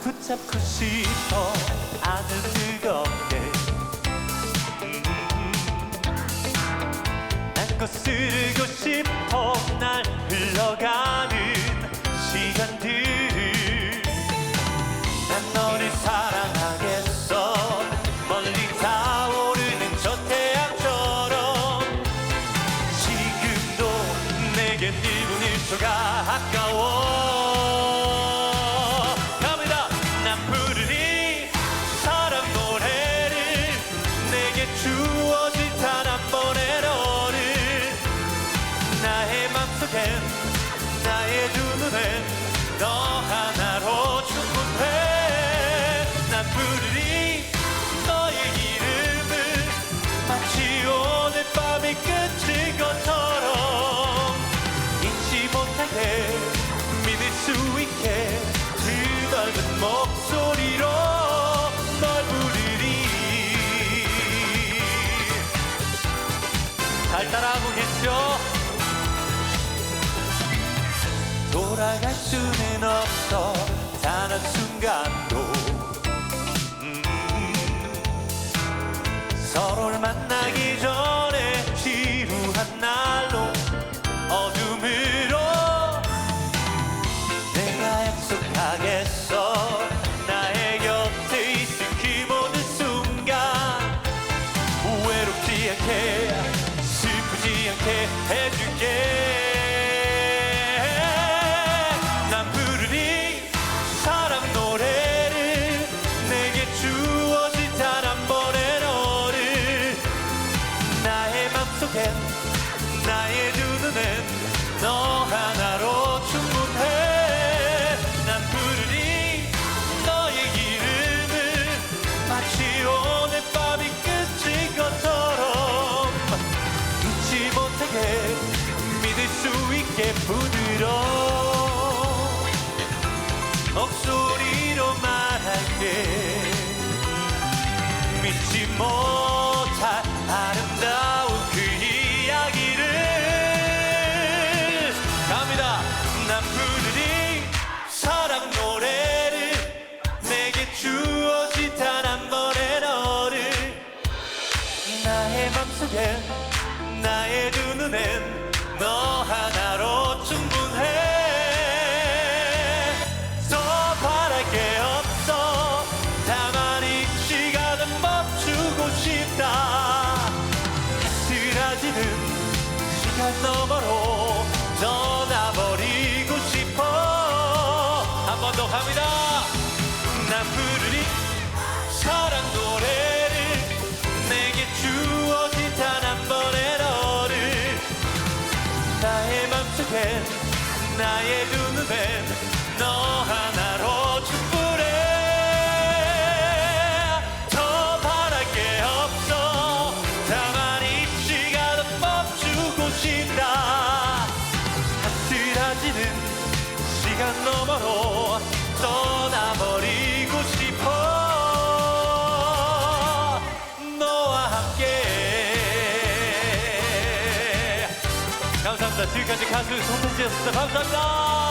붙잡고 싶어. 아주 뜨겁게. 음. 난 거스르고 싶어. 날 흘러가는 true. 따라하고겠죠? 돌아갈 수는 없어 단 한 순간도 음. 서로를 만나기 전 나의 맘속엔 나의 두 눈엔 너 하나로 충분해. 더 바랄 게 없어. 다만 이 시간은 멈추고 싶다. 쓰라지는 시간 너머로 떠나버리고 싶어. 한 번 더 갑니다 나의 두 눈엔 너 하나로 충분해. 더 바랄 게 없어. 다만 이 시간은 멈추고 싶다. 쓰라지는 시간 너머로 떠 감사합니다. 지금까지 가수 손태지였습니다 감사합니다